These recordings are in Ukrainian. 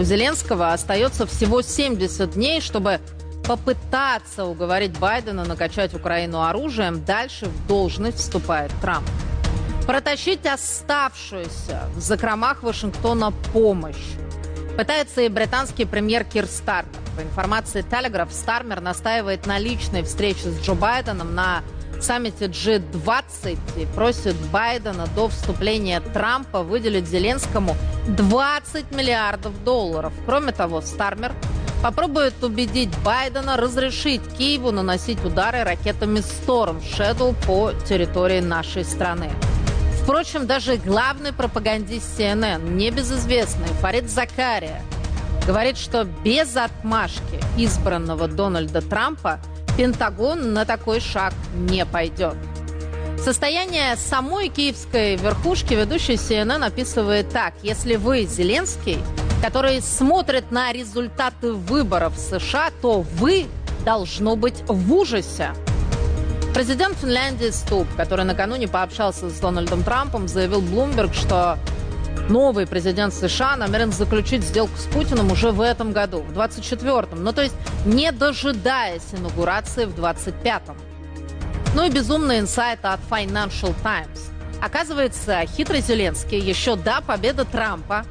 У Зеленского остается всего 70 дней, чтобы попытаться уговорить Байдена накачать Украину оружием. Дальше в должность вступает Трамп. Протащить оставшуюся в закромах Вашингтона помощь. Пытается и британский премьер Кир Стармер. По информации Telegraph, Стармер настаивает на личной встрече с Джо Байденом на саммите G20 и просит Байдена до вступления Трампа выделить Зеленскому 20 миллиардов долларов. Кроме того, Стармер попробует убедить Байдена разрешить Киеву наносить удары ракетами Storm Shadow по территории нашей страны. Впрочем, даже главный пропагандист CNN, небезызвестный Фарид Закария, говорит, что без отмашки избранного Дональда Трампа Пентагон на такой шаг не пойдет. Состояние самой киевской верхушки ведущий CNN описывает так. Если вы Зеленский, который смотрит на результаты выборов в США, то вы должно быть в ужасе. Президент Финляндии Ступ, который накануне пообщался с Дональдом Трампом, заявил Bloomberg, что новый президент США намерен заключить сделку с Путиным уже в этом году, в 24-м. Ну, то есть не дожидаясь инаугурации в 25-м. Ну и безумный инсайт от Financial Times. Оказывается, хитрый Зеленский еще до победы Трампа,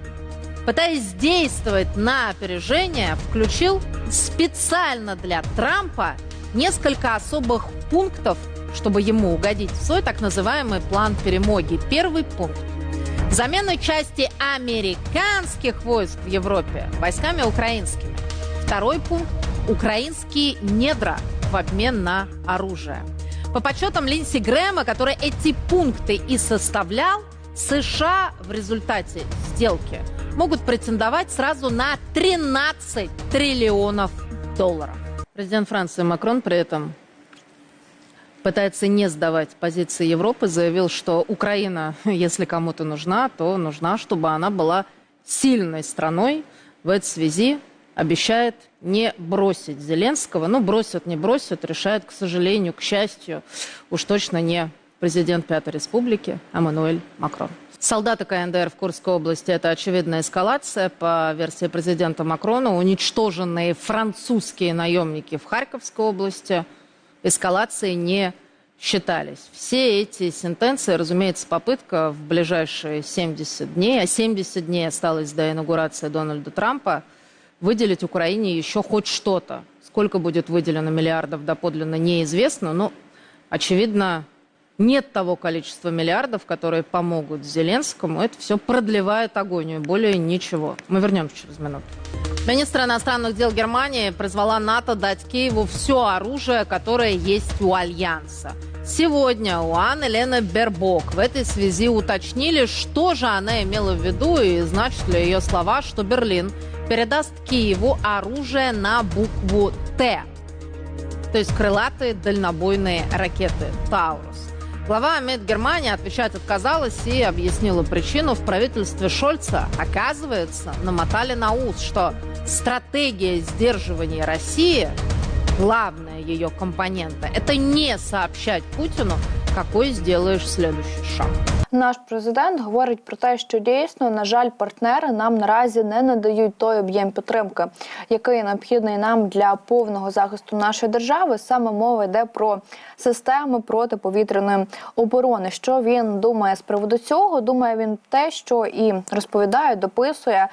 пытаясь действовать на опережение, включил специально для Трампа несколько особых пунктов, чтобы ему угодить в свой так называемый план перемоги. Первый пункт. Замена части американских войск в Европе войсками украинскими. Второй пункт. Украинские недра в обмен на оружие. По подсчетам Линдси Грэма, который эти пункты и составлял, США в результате сделки могут претендовать сразу на 13 триллионов долларов. Президент Франции Макрон при этом пытается не сдавать позиции Европы, заявил, что Украина, если кому-то нужна, то нужна, чтобы она была сильной страной. В этой связи обещает не бросить Зеленского. Ну, бросят, не бросят, решает, к сожалению, к счастью, уж точно не президент Пятой Республики Эммануэль Макрон. Солдаты КНДР в Курской области – это очевидная эскалация. По версии президента Макрона, уничтоженные французские наемники в Харьковской области эскалацией не считались. Все эти сентенции, разумеется, попытка в ближайшие 70 дней, а 70 дней осталось до инаугурации Дональда Трампа, выделить Украине еще хоть что-то. Сколько будет выделено миллиардов доподлинно неизвестно, но, очевидно, нет того количества миллиардов, которые помогут Зеленскому. Это все продлевает агонию, более ничего. Мы вернемся через минуту. Министр иностранных дел Германии призвала НАТО дать Киеву все оружие, которое есть у Альянса. Сегодня у Анны Лены Бербок в этой связи уточнили, что же она имела в виду и значит ли ее слова, что Берлин передаст Киеву оружие на букву «Т», то есть крылатые дальнобойные ракеты «Таурус». Глава МИД Германии отвечать отказалась и объяснила причину. В правительстве Шольца, оказывается, намотали на ус, что стратегия сдерживания России, главная ее компонента, это не сообщать Путину, какой сделаешь следующий шаг. Наш президент говорить про те, що дійсно, на жаль, партнери нам наразі не надають той об'єм підтримки, який необхідний нам для повного захисту нашої держави. Саме мова йде про системи протиповітряної оборони. Що він думає з приводу цього? Думає він те, що і розповідає, дописує.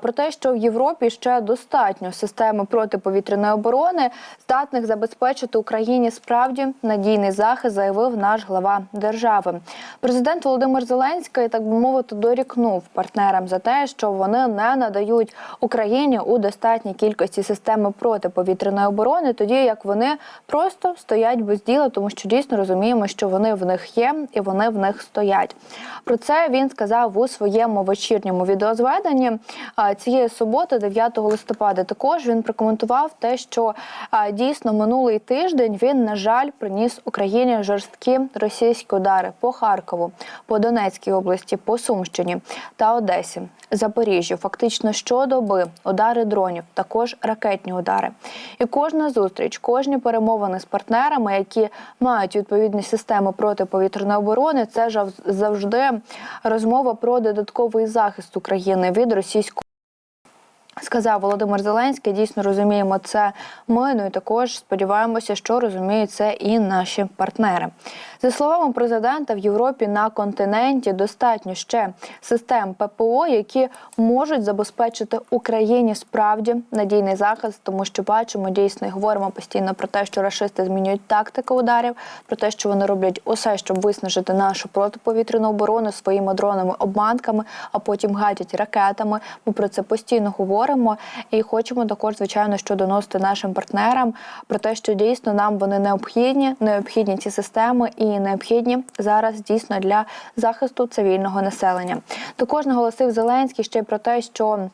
Про те, що в Європі ще достатньо системи протиповітряної оборони, здатних забезпечити Україні справді надійний захист, заявив наш глава держави. Президент Володимир Зеленський, так би мовити, дорікнув партнерам за те, що вони не надають Україні у достатній кількості системи протиповітряної оборони, тоді як вони просто стоять без діла, тому що дійсно розуміємо, що вони в них є і вони в них стоять. Про це він сказав у своєму вечірньому відеозведенні цієї суботи, 9 листопада. Також він прокоментував те, що дійсно минулий тиждень він, на жаль, приніс Україні жорсткі російські удари по Харкову, по Донецькій області, по Сумщині та Одесі. Запоріжжю, фактично щодоби удари дронів, також ракетні удари. І кожна зустріч, кожні перемовини з партнерами, які мають відповідні системи протиповітряної оборони, це завжди розмова про додатковий захист України від російського. Сказав Володимир Зеленський, дійсно розуміємо це ми. Ну і також сподіваємося, що розуміють це і наші партнери. За словами президента, в Європі на континенті достатньо ще систем ППО, які можуть забезпечити Україні справді надійний захист, тому що бачимо дійсно і говоримо постійно про те, що рашисти змінюють тактику ударів, про те, що вони роблять усе, щоб виснажити нашу протиповітряну оборону своїми дронами, обманками, а потім гатять ракетами. Ми про це постійно говоримо і хочемо також, звичайно, що доносити нашим партнерам про те, що дійсно нам вони необхідні, необхідні ці системи і необхідні зараз дійсно для захисту цивільного населення. Також наголосив Зеленський ще й про те, що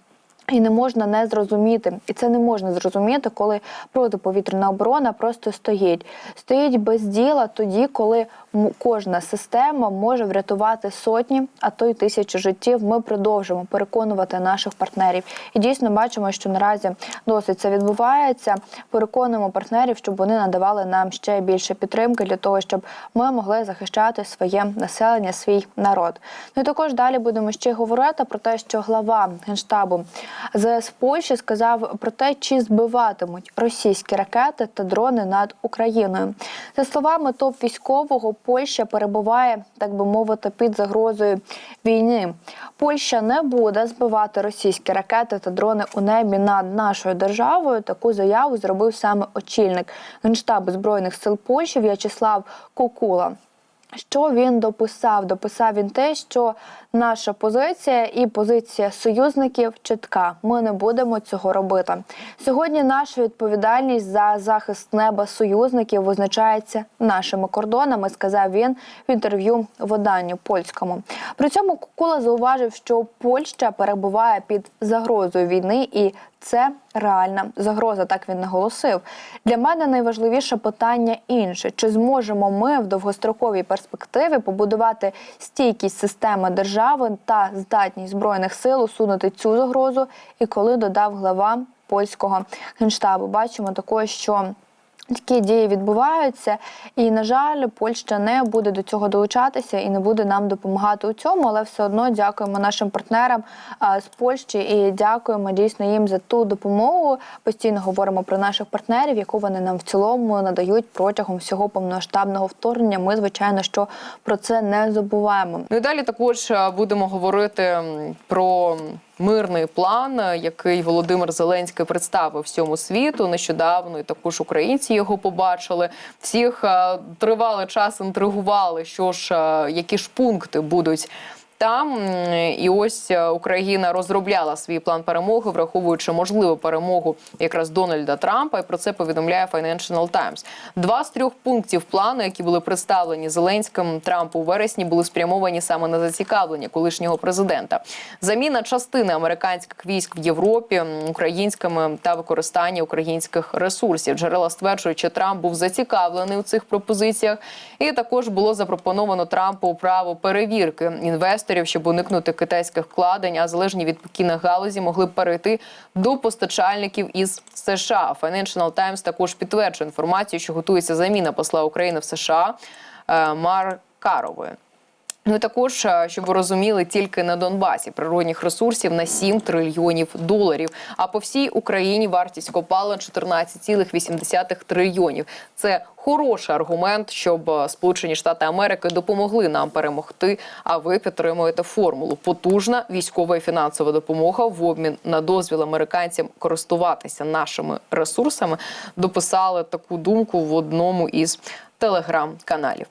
і не можна не зрозуміти, і це не можна зрозуміти, коли протиповітряна оборона просто стоїть. Стоїть без діла тоді, коли кожна система може врятувати сотні, а то й тисячі життів. Ми продовжимо переконувати наших партнерів. І дійсно бачимо, що наразі досить це відбувається. Переконуємо партнерів, щоб вони надавали нам ще більше підтримки для того, щоб ми могли захищати своє населення, свій народ. Ну і також далі будемо ще говорити про те, що глава генштабу ЗС Польщі сказав про те, чи збиватимуть російські ракети та дрони над Україною. За словами топ військового, Польща перебуває, так би мовити, під загрозою війни. Польща не буде збивати російські ракети та дрони у небі над нашою державою. Таку заяву зробив саме очільник генштабу збройних сил Польщі В'ячеслав Кукула. Що він дописав? Дописав він те, що наша позиція і позиція союзників чітка. Ми не будемо цього робити. Сьогодні наша відповідальність за захист неба союзників визначається нашими кордонами, сказав він в інтерв'ю виданню польському. При цьому Кукула зауважив, що Польща перебуває під загрозою війни і. Це реальна загроза, так він наголосив. Для мене найважливіше питання інше: чи зможемо ми в довгостроковій перспективі побудувати стійкість системи держави та здатність збройних сил усунути цю загрозу? І коли додав глава польського генштабу, бачимо також, що. Такі дії відбуваються, і на жаль, Польща не буде до цього долучатися і не буде нам допомагати у цьому. Але все одно дякуємо нашим партнерам з Польщі і дякуємо дійсно їм за ту допомогу. Постійно говоримо про наших партнерів, яку вони нам в цілому надають протягом всього повномасштабного вторгнення. Ми звичайно що про це не забуваємо. Ну і далі також будемо говорити про мирний план, е, який Володимир Зеленський представив всьому світу нещодавно. І також українці його побачили. Всіх е, тривалий час інтригували, що ж е, які ж пункти будуть. Там і ось е, Україна розробляла свій план перемоги, враховуючи можливу перемогу якраз Дональда Трампа. І про це повідомляє Financial Times. Два з трьох пунктів плану, які були представлені Зеленським Трампу у вересні, були спрямовані саме на зацікавлення колишнього президента. Заміна частини американських військ в Європі українськими та використання українських ресурсів. Джерела стверджують, що Трамп був зацікавлений у цих пропозиціях, і також було запропоновано Трампу право перевірки інвесторів, щоб уникнути китайських вкладень, а залежні від кінних галузі могли б перейти до постачальників із США. Financial Times також підтверджує інформацію, що готується заміна посла України в США е, Маркарової. Ну і також, е, щоб ви розуміли, тільки на Донбасі природних ресурсів на 7 трильйонів доларів. А по всій Україні вартість копалин 14,8 трильйонів. Це хороший аргумент, щоб е, Сполучені Штати Америки допомогли нам перемогти. А ви підтримуєте формулу. Потужна військова і фінансова допомога в обмін на дозвіл американцям користуватися нашими ресурсами. Дописали таку думку в одному із телеграм-каналів.